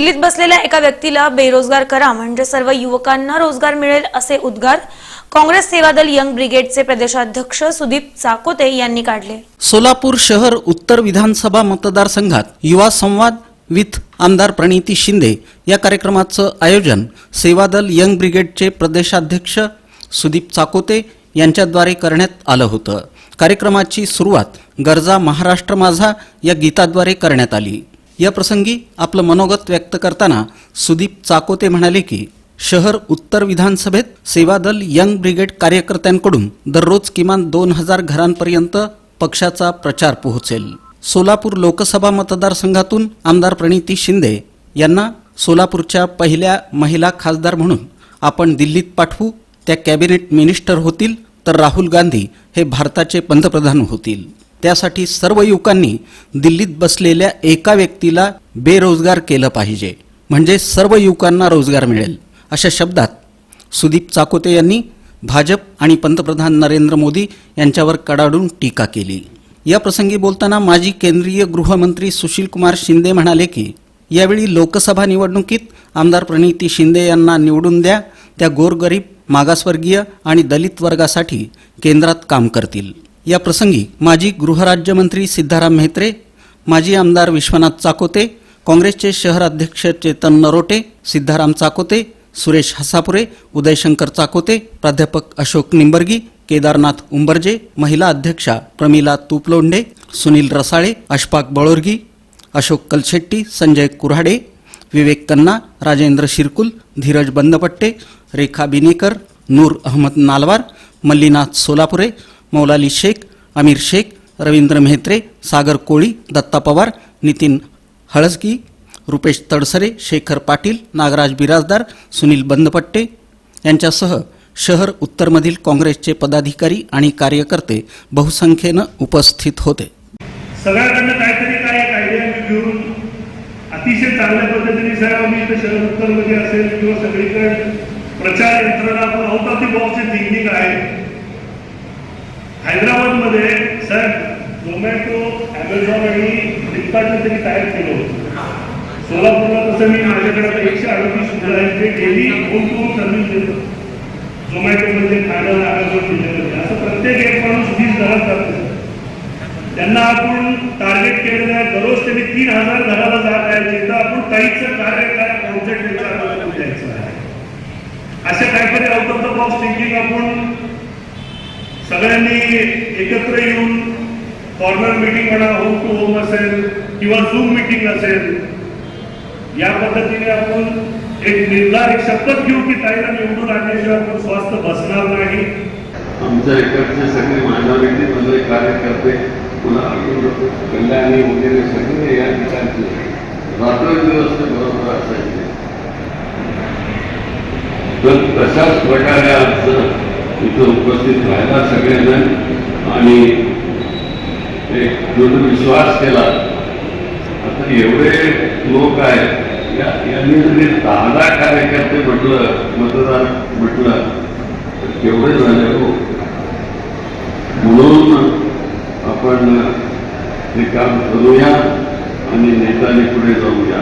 दिल्लीत बसलेल्या एका व्यक्तीला बेरोजगार करा म्हणजे सर्व युवकांना रोजगार मिळेल असे उद्गार काँग्रेस सेवादल यंग ब्रिगेडचे प्रदेशाध्यक्ष सुदीप चाकोते यांनी काढले. सोलापूर शहर उत्तर विधानसभा मतदारसंघात युवा संवाद विथ आमदार प्रणिती शिंदे या कार्यक्रमाचं आयोजन सेवादल यंग ब्रिगेडचे प्रदेशाध्यक्ष सुदीप चाकोते यांच्याद्वारे करण्यात आलं होतं. कार्यक्रमाची सुरुवात गरजा महाराष्ट्र माझा या गीताद्वारे करण्यात आली. या प्रसंगी आपलं मनोगत व्यक्त करताना सुदीप चाकोते म्हणाले की शहर उत्तर विधानसभेत सेवादल यंग ब्रिगेड कार्यकर्त्यांकडून दररोज किमान दोन हजार घरांपर्यंत पक्षाचा प्रचार पोहोचेल. सोलापूर लोकसभा मतदारसंघातून आमदार प्रणिती शिंदे यांना सोलापूरच्या पहिल्या महिला खासदार म्हणून आपण दिल्लीत पाठवू त्या कॅबिनेट मिनिस्टर होतील तर राहुल गांधी हे भारताचे पंतप्रधान होतील. त्यासाठी सर्व युवकांनी दिल्लीत बसलेल्या एका व्यक्तीला बेरोजगार केलं पाहिजे. म्हणजे सर्व युवकांना रोजगार मिळेल अशा शब्दात सुदीप चाकोते यांनी भाजप आणि पंतप्रधान नरेंद्र मोदी यांच्यावर कडाडून टीका केली. या प्रसंगी बोलताना माजी केंद्रीय गृहमंत्री सुशील कुमार शिंदे म्हणाले की यावेळी लोकसभा निवडणुकीत आमदार प्रणिती शिंदे यांना निवडून द्या त्या गोरगरीब मागासवर्गीय आणि दलित वर्गासाठी केंद्रात काम करतील. या प्रसंगी माजी गृहराज्यमंत्री सिद्धाराम म्हेत्रे माजी आमदार विश्वनाथ चाकोते काँग्रेसचे शहर अध्यक्ष चेतन नरोटे सिद्धाराम चाकोते सुरेश हसापुरे उदयशंकर चाकोते प्राध्यापक अशोक निंबर्गी केदारनाथ उंबर्जे महिला अध्यक्षा प्रमिला तुपलोंडे सुनील रसाळे अशफाक बळोरगी अशोक कलशेट्टी संजय कुऱ्हाडे विवेक कन्ना राजेंद्र शिरकुल धीरज बंदपट्टे रेखा बिनेकर नूर अहमद नालवार मल्लीनाथ सोलापुरे मौलाली शेख अमीर शेख रवींद्र मेहत्रे सागर कोळी दत्ता पवार नितीन हळसगी रुपेश तडसरे शेखर पाटील नागराज बिराजदार सुनील बंदपट्टे यांच्यासह शहर उत्तरमधील काँग्रेसचे पदाधिकारी आणि कार्यकर्ते बहुसंख्येनं उपस्थित होते. सगळ्यांकडनं काहीतरी काय एक आयडिया मी घेऊन अतिशय चांगल्या पद्धतीने साहेब आम्ही इथं शहर उत्तरमध्ये असेल किंवा सगळीकडे प्रचार यंत्रणा पण आउट बॉक्सचे दी बॉक्सची थिंकिंग आहे. हैदराबादमध्ये सर झोमॅटो ॲमेझॉन आणि फ्लिपकार्टने त्यांनी तयार केलं होतं. सोलापूरला तसं मी माझ्याकडे एकशे अडतीस मुलं आहेत ते daily home to home service देतात झोमॅटोमध्ये खाणं ॲमेझॉन डिलिव्हरी असं प्रत्येक एक माणूस वीस घरात जातो त्यांना आपण टार्गेट केलेलं आहे. दररोज त्यांनी तीन हजार घराला जात आहे. जिथं आपण काहीच कार्य काय कॉन्सेप्ट द्यायचं आहे अशा काहीतरी out of the box thinking आपण सगळ्यांनी एकत्र येऊन कॉर्नर मीटिंग म्हणा होम टू होम असेल किंवा झूम मीटिंग असेल या पद्धतीने आपण एक निर्धार एक शपथ घेऊ की ताईला निवडून आणल्याशिवाय आपण स्वास्थ्य बसणार नाही. आमच्या इकडचे सगळे मायनॉरिटी मधले म्हणजे कार्यकर्ते पुन्हा कल्याणी वगैरे सगळे या ठिकाणचे. रात्रंदिवस ते बरोबर असायचे. तर तशाच प्रकारे आमचं इथं उपस्थित राहिला सगळेजण. आणि एक दृढ विश्वास केला. आता एवढे लोक आहेत या- यांनी जरी दहा कार्यकर्ते म्हटलं मतदार म्हटलं तर केवढे झाले हो. म्हणून आपण हे काम करूया आणि नेत्याने पुढे जाऊया.